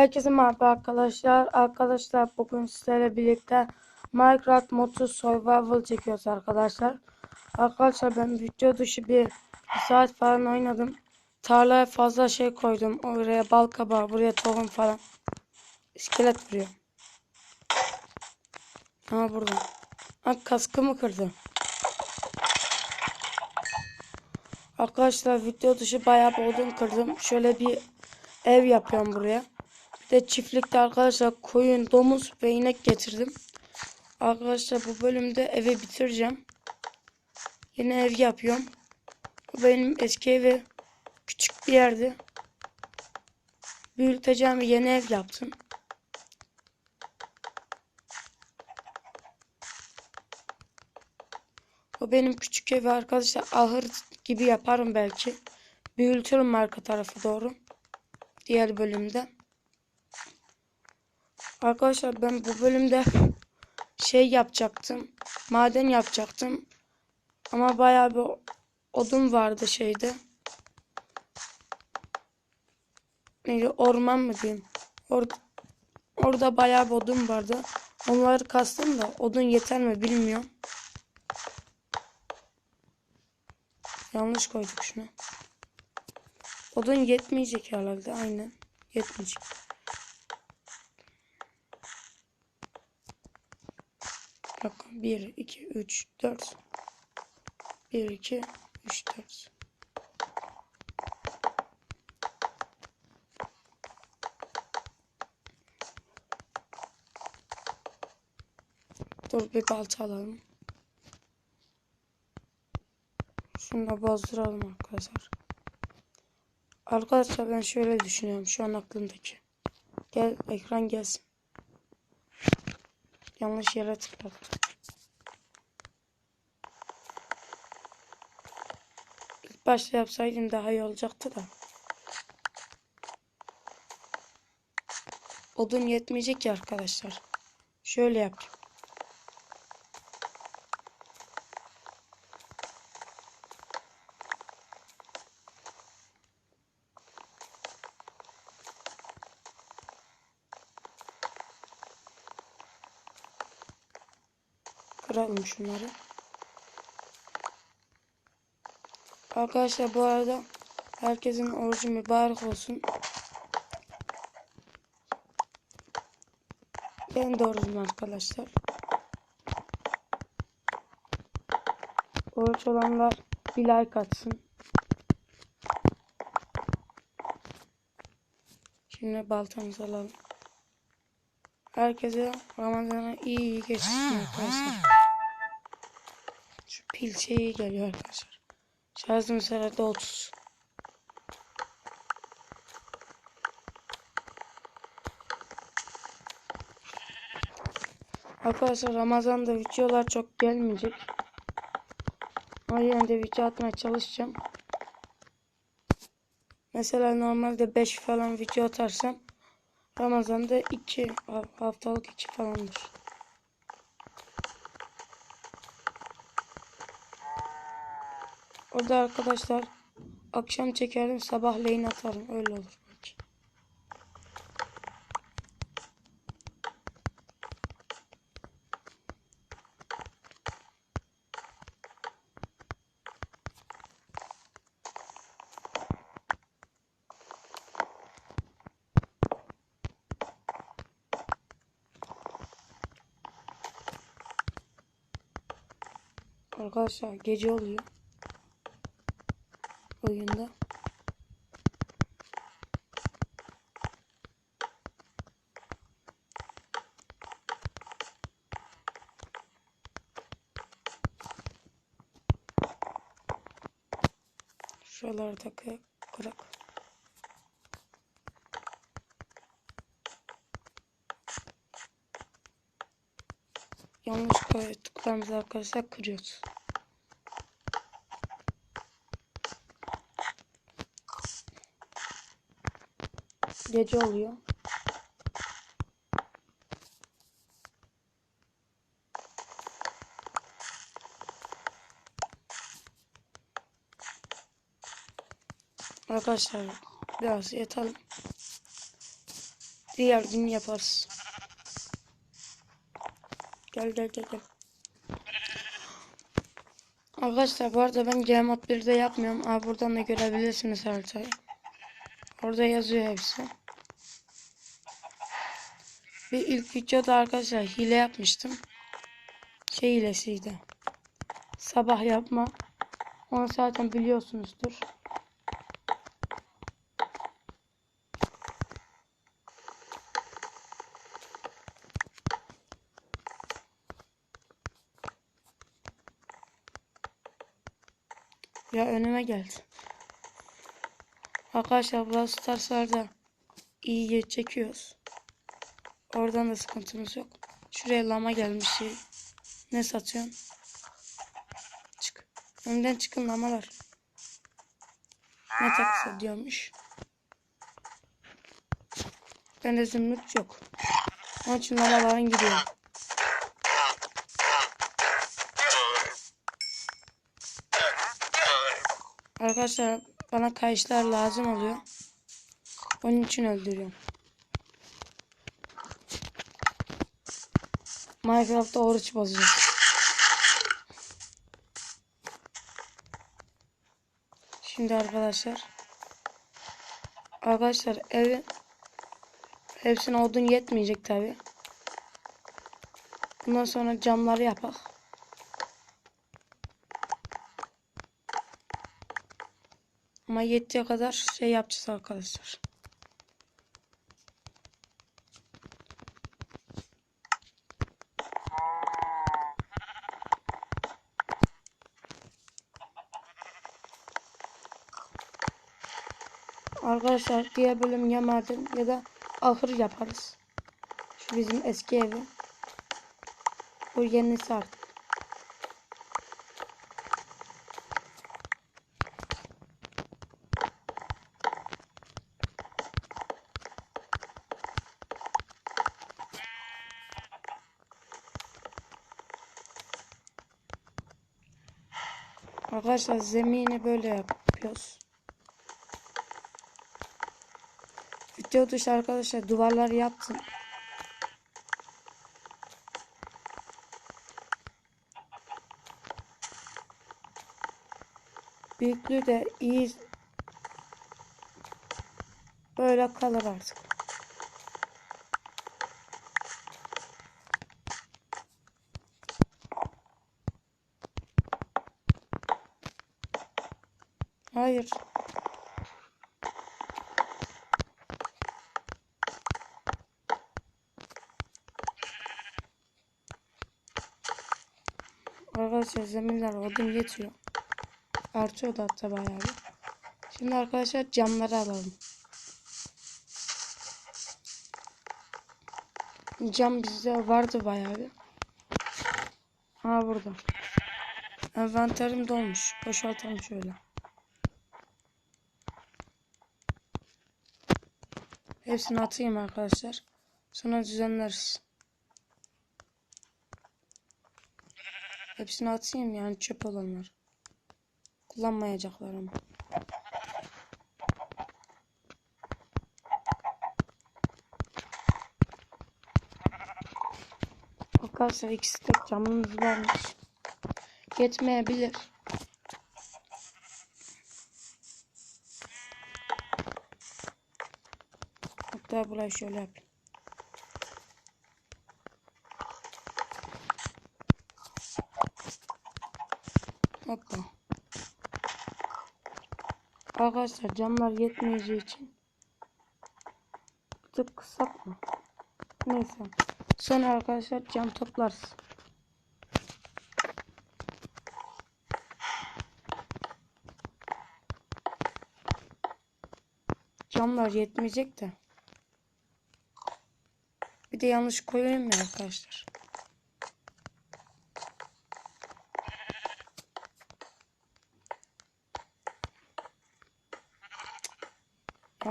Herkese merhaba arkadaşlar. Arkadaşlar bugün sizlerle birlikte Minecraft Modu Survival çekiyoruz arkadaşlar. Arkadaşlar ben video dışı bir, bir saat falan oynadım. Tarlaya fazla şey koydum. Oraya bal kabağı, buraya tohum falan. İskelet vuruyor. Ha burada. Ha kaskımı kırdı. Arkadaşlar video dışı bayağı bir odun kırdım. Şöyle bir ev yapıyorum buraya. De çiftlikte arkadaşlar koyun, domuz ve inek getirdim. Arkadaşlar bu bölümde evi bitireceğim. Yeni ev yapıyorum. Bu benim eski evi küçük bir yerde. Büyüteceğim yeni ev yaptım. O benim küçük evi arkadaşlar ahır gibi yaparım belki. Büyütürüm arka tarafı doğru. Diğer bölümde. Arkadaşlar ben bu bölümde şey yapacaktım. Maden yapacaktım. Ama bayağı bir odun vardı şeyde. Neydi orman mı diyeyim. Orada, orada bayağı bir odun vardı. Onları kastım da odun yeter mi bilmiyorum. Yanlış koyduk şunu. Odun yetmeyecek herhalde. Aynen. Yetmeyecek. 1, 2, 3, 4. 1, 2, 3, 4. Dur bir balta alalım. Şunu da bozduralım arkadaşlar. Arkadaşlar ben şöyle düşünüyorum şu an aklımdaki. Gel ekran gelsin. Yanlış yere tıkladım. Başta yapsaydım daha iyi olacaktı da. Odun yetmeyecek ya arkadaşlar. Şöyle yapayım. Kıralım şunları. Arkadaşlar bu arada herkesin orucu mübarek olsun. Ben de arkadaşlar. Oruç olanlar bir like atsın. Şimdi baltamızı alalım. Herkese Ramazan'a iyi iyi geçsin arkadaşlar. Şu pil şeyi geliyor arkadaşlar. Şarjımız herhalde 30. Arkadaşlar Ramazan'da videolar çok gelmeyecek. Ama yine de video atmaya çalışacağım. Mesela normalde 5 falan video atarsam Ramazan'da 2 haftalık 2 falandır. Orada arkadaşlar akşam çekerim sabahleyin atarım öyle olur. Arkadaşlar gece oluyor oyunda. Şuralardaki kırak. Yanlış koyduklarımızı arkadaşlar kırıyoruz. Gece oluyor. Arkadaşlar biraz yatalım. Diğer gün yaparız. Gel gel gel gel. Arkadaşlar bu arada ben Gmod 1'de yapmıyorum. Aa, buradan da görebilirsiniz haritayı. Orada yazıyor hepsi. Bir ilk videoda arkadaşlar hile yapmıştım. Şey hilesiydi. Sabah yapma. Onu zaten biliyorsunuzdur. Ya önüme geldi. Arkadaşlar Brawl Stars'larda iyiye çekiyoruz. Oradan da sıkıntımız yok. Şuraya lama gelmiş. Ne satıyorsun? Çık. Önden çıkın lamalar. Ne taksa diyormuş. Bende zümrüt yok. Onun için lamaların gidiyor. Arkadaşlar bana kayışlar lazım oluyor. Onun için öldürüyorum. Minecraft'ta oruç bozacağız. Şimdi arkadaşlar. Arkadaşlar evi hepsine odun yetmeyecek tabi. Bundan sonra camları yapak. Ama yettiği kadar şey yapacağız arkadaşlar. Arkadaşlar diğer bölüm ya maden ya da ahır yaparız. Şu bizim eski evi. Bu yenisi artık. Arkadaşlar zemini böyle yapıyoruz. Video dışı arkadaşlar duvarları yaptım. Büyüklüğü de iyi. Böyle kalır artık. Hayır. Arkadaşlar zeminler odun yetiyor. Artıyor da hatta bayağı bir. Şimdi arkadaşlar camları alalım. Cam bizde vardı bayağı bir. Ha burada. Envanterim dolmuş. Boşaltalım şöyle. Hepsini atayım arkadaşlar. Sonra düzenleriz. Hepsini atayım yani çöp olanlar. Kullanmayacaklar ama. Arkadaşlar ikisi de camımız varmış. Yetmeyebilir. Hatta burayı şöyle yapayım. Hoppa. Arkadaşlar camlar yetmeyeceği için bir tık kısak mı? Neyse. Sonra arkadaşlar cam toplarız. Camlar yetmeyecek de. Bir de yanlış koyayım mı arkadaşlar?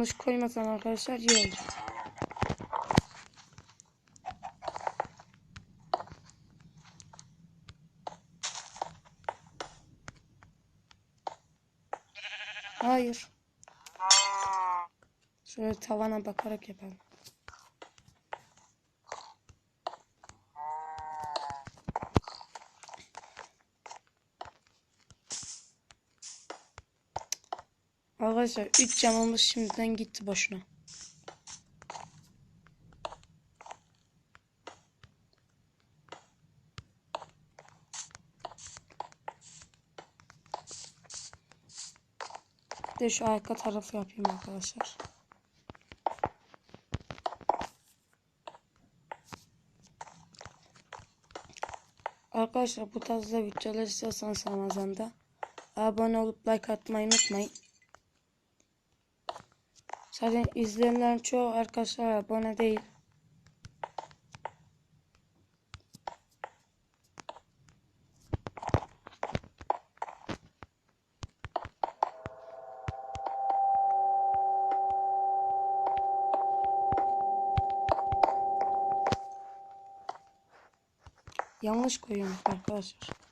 Yanlış koymasam arkadaşlar iyi olacak. Hayır. Şöyle tavana bakarak yapalım. Arkadaşlar 3 camımız şimdiden gitti boşuna. De şu arka tarafı yapayım arkadaşlar. Arkadaşlar bu tarzda videolar istiyorsanız Ramazan'da abone olup like atmayı unutmayın. Zaten izleyenlerin çoğu arkadaşlar abone değil. Yanlış koyuyorum arkadaşlar.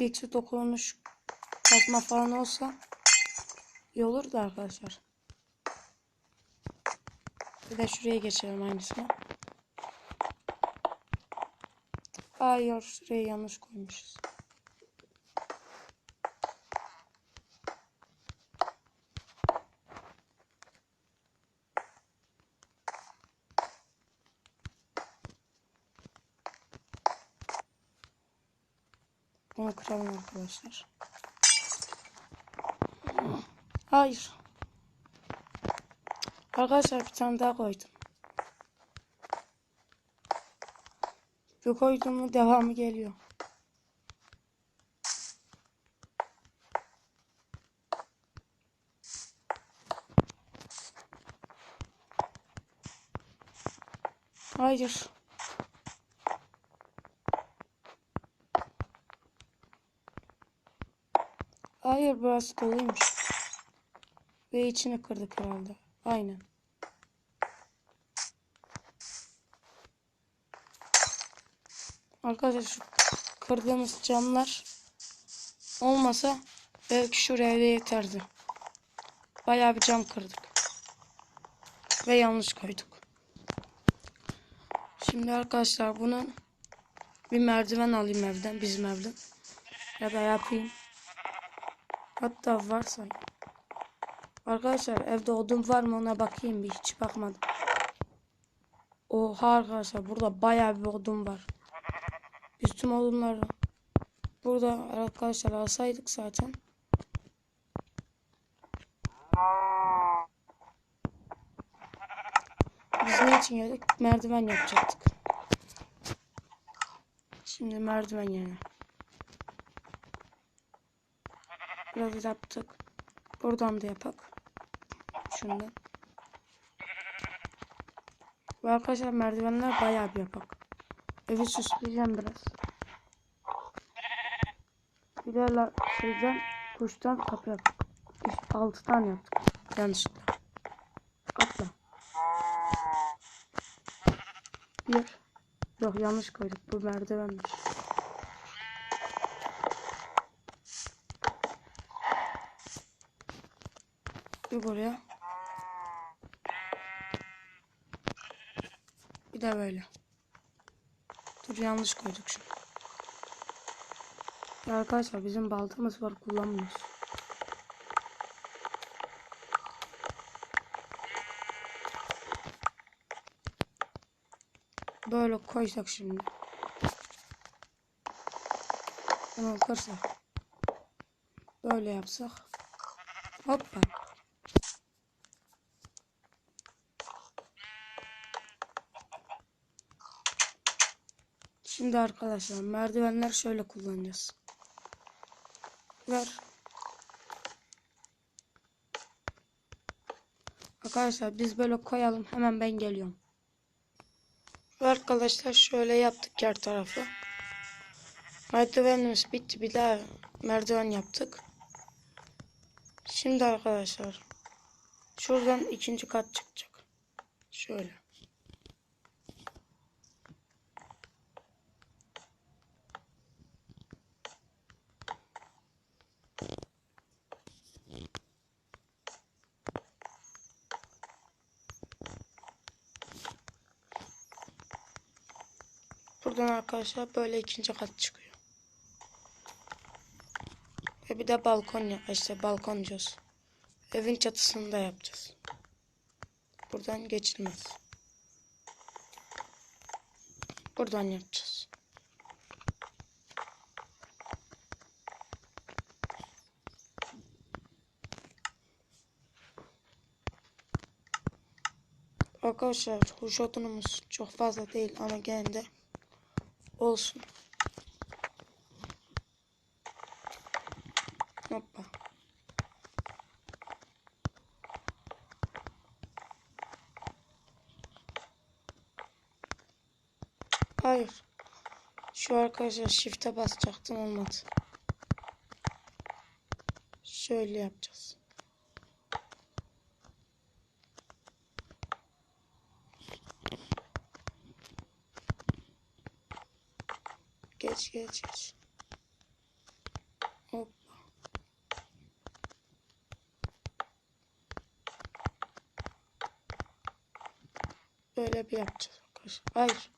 İpeksi dokunmuş kazma falan olsa iyi olur da arkadaşlar. Bir de şuraya geçelim aynısını. Hayır şuraya yanlış koymuşuz. Kıralım arkadaşlar. Hayır. Arkadaşlar bir tane daha koydum. Bir koydum mu devamı geliyor. Hayır. Hayır burası doluymuş. Ve içini kırdık herhalde. Aynen. Arkadaşlar şu kırdığımız camlar olmasa belki şuraya da yeterdi. Bayağı bir cam kırdık. Ve yanlış koyduk. Şimdi arkadaşlar bunun bir merdiven alayım evden, bizim evden. Ya da yapayım. Hatta varsa. Arkadaşlar evde odun var mı ona bakayım bir hiç bakmadım. Oha arkadaşlar burada bayağı bir odun var. Üstüm odunları. Burada arkadaşlar alsaydık zaten. Biz ne için geldik? Merdiven yapacaktık. Şimdi merdiven yani. Biraz yaptık. Buradan da yapak. Şundan. Ve arkadaşlar merdivenler bayağı bir yapak. Evi süsleyeceğim biraz. Bir de la şeyden kuştan kapı yaptık. Üç, altı tane yaptık. Yanlışlıkla. Atla. Bir. Yok yanlış koyduk. Bu merdivenmiş. Bir buraya. Bir de böyle. Dur yanlış koyduk şu. Ya arkadaşlar bizim baltamız var kullanmıyoruz. Böyle koysak şimdi. Bunu kırsak. Böyle yapsak. Hoppa. Şimdi arkadaşlar merdivenler şöyle kullanacağız. Ver. Arkadaşlar biz böyle koyalım. Hemen ben geliyorum. Arkadaşlar şöyle yaptık her tarafı. Merdivenimiz bitti. Bir daha merdiven yaptık. Şimdi arkadaşlar şuradan ikinci kat çıkacak. Şöyle. Buradan arkadaşlar böyle ikinci kat çıkıyor. bir de balkon ya işte balkon diyoruz. Evin çatısını da yapacağız. Buradan geçilmez. Buradan yapacağız. Arkadaşlar huş odunumuz çok fazla değil ama gene de olsun. Hoppa. Hayır. Şu arkadaşlar shift'e basacaktım olmadı. Şöyle yapacağız. Geç geç geç. Böyle bir yapacağız arkadaşlar. Hayır.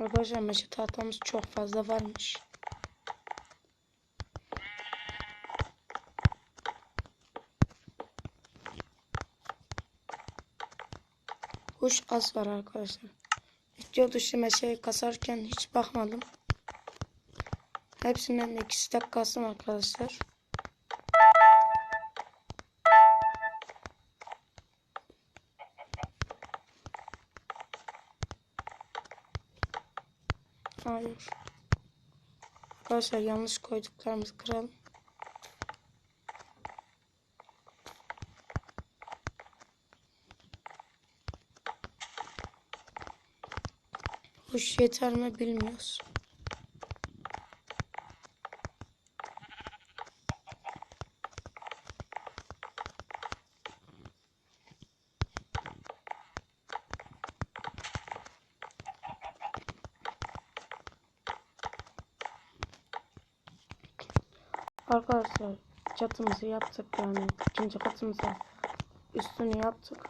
Arkadaşlar meşe tahtamız çok fazla varmış. Kuş az var arkadaşlar. Video dışı meşeyi kasarken hiç bakmadım. Hepsinden ikisi de kastım arkadaşlar. Hayır. Arkadaşlar yanlış koyduklarımızı kıralım. Kuş yeter mi bilmiyoruz. Arkadaşlar çatımızı yaptık yani ikinci katımıza üstünü yaptık.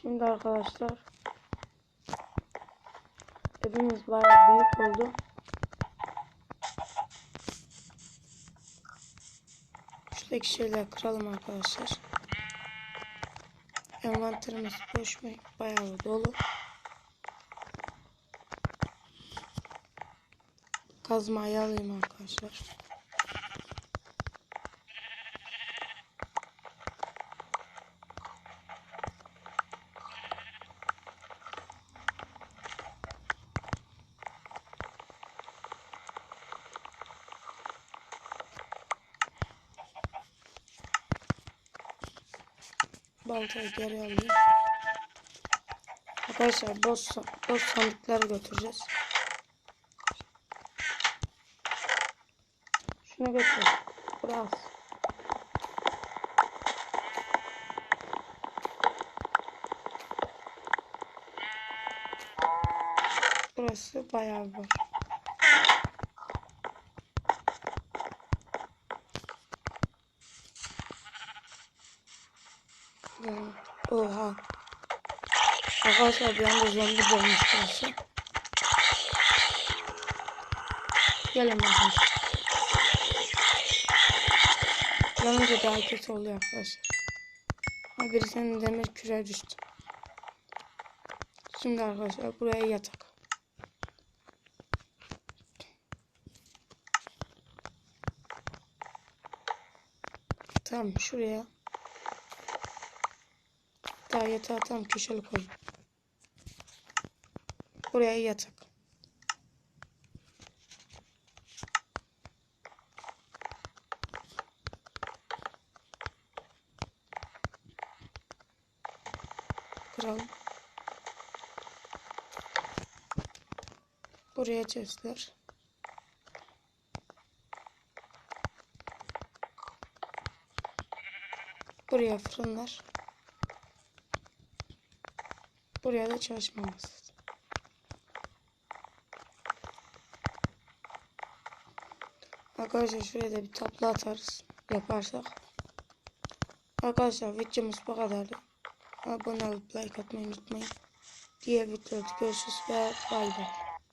Şimdi arkadaşlar evimiz bayağı büyük oldu. Şuradaki şeyler kıralım arkadaşlar. Envanterimiz boş mu? Bayağı dolu. Kazmayı alayım arkadaşlar. Baltayı geri alayım. Arkadaşlar boş, boş sandıkları götüreceğiz. Şunu götür. Biraz. Burası bayağı var. Yani, Oha. Arkadaşlar bir anda zombi bulmuş burası. Gelin bakalım. Yanınca daha kötü oluyor arkadaşlar. Ha birisinin demir küre düştü. Şimdi arkadaşlar buraya yatak. Tamam şuraya. Daha yatağı tam köşeli koy. Buraya yatak. Kıralım. Buraya chestler. Buraya fırınlar. Buraya da çalışma Arkadaşlar şuraya da bir tablo atarız. Yaparsak. Arkadaşlar videomuz bu kadardı. abone olup like atmayı unutmayın. Diğer videoda görüşürüz ve bay bay.